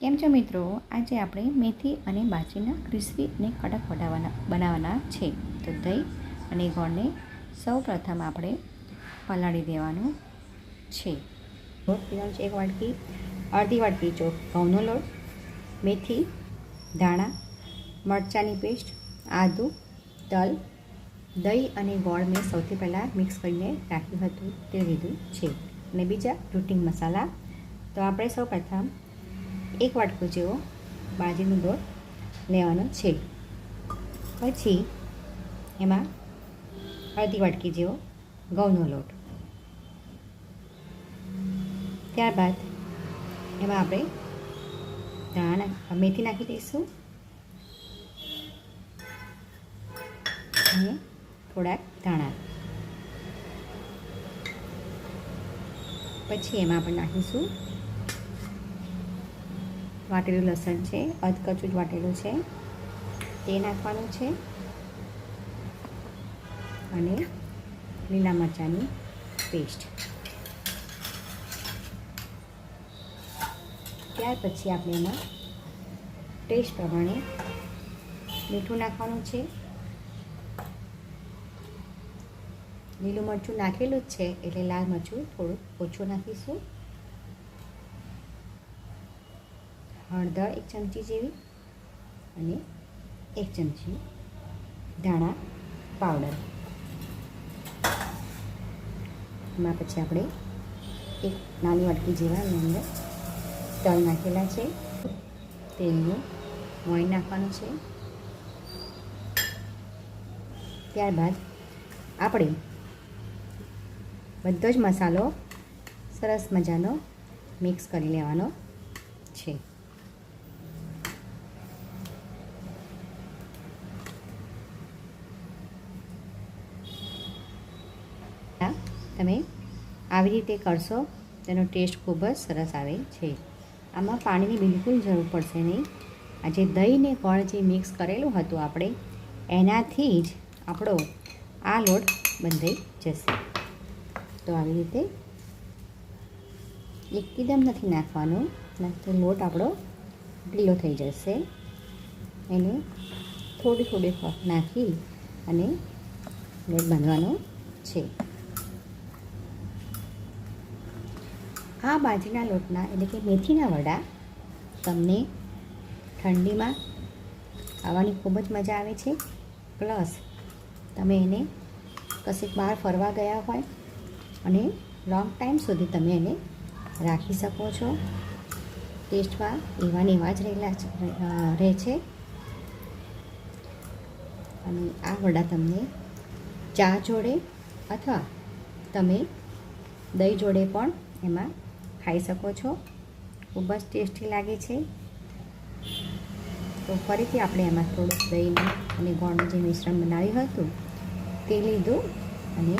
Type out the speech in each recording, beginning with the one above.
કેમ છો મિત્રો? આજે આપણે મેથી અને બાજરીના ક્રિસ્પી અને કડક વડાવાના, બનાવવાના છે. તો દહીં અને ગોળને સૌ પ્રથમ આપણે પલાળી દેવાનું છે. એક વાટકી, અડધી વાટકી ચોક ઘઉંનો લોટ, મેથી, ધાણા, મરચાંની પેસ્ટ, આદું, તલ, દહીં અને ગોળ મેં સૌથી પહેલાં મિક્સ કરીને રાખ્યું હતું તે લીધું છે. અને બીજા રૂટિંગ મસાલા. તો આપણે સૌ પ્રથમ એક વાટકો જેવો બાજરીનો લોટ લેવાનો છે. પછી એમાં અડધી વાટકી જેવો ઘઉંનો લોટ. ત્યારબાદ એમાં આપણે ધાણા મેથી નાખી દઈશું. અને થોડાક ધાણા. પછી એમાં આપણે નાખીશું વાટેલું લસણ છે, અધકચું જ વાટેલું છે. તે નાખવાનું છે. અને લીલા મરચાંની પેસ્ટ. ત્યાર પછી આપણે એમાં ટેસ્ટ પ્રમાણે મીઠું નાખવાનું છે. લીલું મરચું નાખેલું જ છે, એટલે લાલ મરચું થોડું ઓછું નાખીશું. હળદર એક ચમચી જેવી અને એક ચમચી ધાણા પાવડર. એમાં પછી આપણે એક નાની વાટકી જેવા એની અંદર તલ નાખેલા છે. તેલનું મોઈ નાખવાનું છે. ત્યારબાદ આપણે બધો જ મસાલો સરસ મજાનો મિક્સ કરી લેવાનો છે તમે આવી રીતે કરશો, તેનો ટેસ્ટ ખૂબ જ સરસ આવે છે. આમાં પાણીની બિલકુલ જરૂર પડશે નહીં. આ જે દહીં જે મિક્સ કરેલું હતું આપણે, એનાથી જ આપણો આ લોટ બંધાઈ જશે. તો આવી રીતે એકદમ નથી નાખવાનો તો લોટ આપણો ઢીલો થઈ જશે. એને થોડી થોડી નાખી અને લોટ બાંધવાનો છે. આ બાજરીના લોટના એટલે કે મેથીના વડા તમને ઠંડીમાં ખાવાની ખૂબ જ મજા આવે છે. પ્લસ તમે એને કશીક બહાર ફરવા ગયા હોય અને લોંગ ટાઈમ સુધી તમે એને રાખી શકો છો. ટેસ્ટમાં એવા ને એવા જ રહેલા રહે છે. અને આ વડા તમને ચા જોડે અથવા તમે દહીં જોડે પણ એમાં ખાઈ શકો છો. ખૂબ જ ટેસ્ટી લાગે છે. તો ફરીથી આપણે એમાં થોડુંક દહીં અને ગોળનું જે મિશ્રણ બનાવ્યું હતું, તે લીધું અને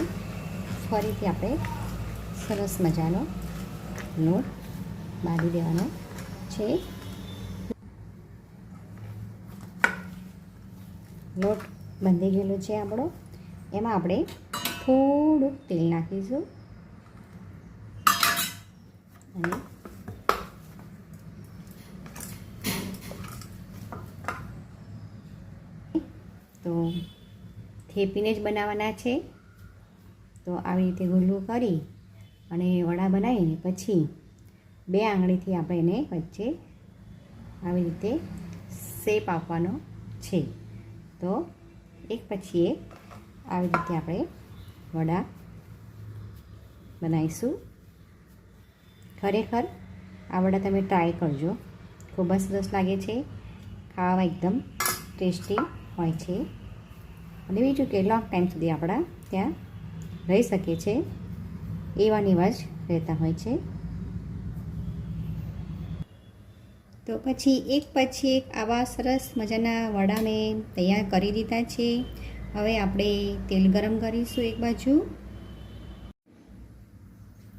ફરીથી આપણે સરસ મજાનો લોટ બાંધી દેવાનો છે. લોટ બંધી ગયેલો છે આપણો. એમાં આપણે થોડુંક તેલ નાખીશું. અને તો થેપીને જ બનાવવાના છે. તો આવી રીતે ગુલ્લું કરી અને વડા બનાવીને પછી બે આંગળીથી આપણે એને વચ્ચે આવી રીતે શેપ આપવાનો છે. તો એક પછી એક આવી રીતે આપણે વડા બનાવીશું. ખરેખર આ વડા તમે ટ્રાય કરજો. ખૂબ જ સરસ લાગે છે. ખાવા એકદમ ટેસ્ટી હોય છે. અને બીજું કે લોંગ ટાઈમ સુધી આપણા ત્યાં રહી શકે છે. એવા જ રહેતા હોય છે. તો પછી એક પછી એક આવા સરસ મજાના વડા મેં તૈયાર કરી દીધા છે. હવે આપણે તેલ ગરમ કરીશું એક બાજુ.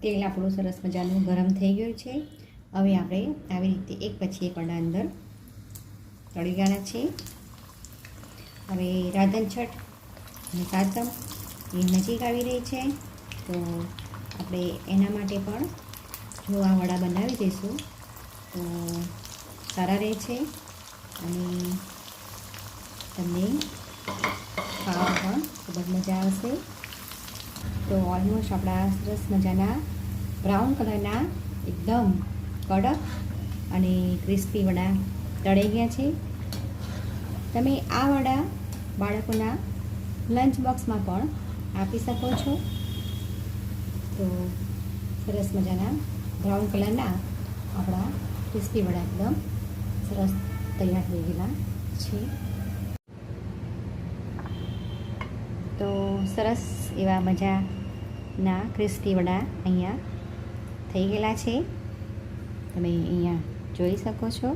તેલ આપણું સરસ મજાનું ગરમ થઈ ગયું છે. હવે આપણે આવી રીતે એક પછી એક અડા અંદર તળી ગયા છે. હવે રાધન છઠ અને સાતમ એ નજીક આવી રહી છે. તો આપણે એના માટે પણ જો આ વડા બનાવી દઈશું તો સારા રહે છે અને તમને ખાવા પણ ખૂબ જ મજા આવશે. તો ઓલમોસ્ટ આપણા સરસ મજાના બ્રાઉન કલરના એકદમ કડક અને ક્રિસ્પી વડા તળાઈ ગયા છે. તમે આ વડા બાળકોના લંચ બોક્સમાં પણ આપી શકો છો. તો સરસ મજાના બ્રાઉન કલરના આપણા ક્રિસ્પી વડા એકદમ સરસ તૈયાર થઈ ગયેલા છે. તો સરસ એવા મજાના ક્રિસ્પી વડા અહીંયા થઈ ગયેલા છે. તમે અહીંયા જોઈ શકો છો.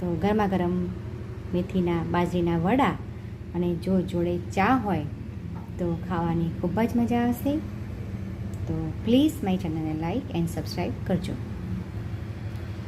તો ગરમા ગરમ મેથીના, બાજરીના વડા અને જો જોડે ચા હોય તો ખાવાની ખૂબ જ મજા આવશે. તો પ્લીઝ મારી ચેનલને લાઈક એન્ડ સબસ્ક્રાઈબ કરજો.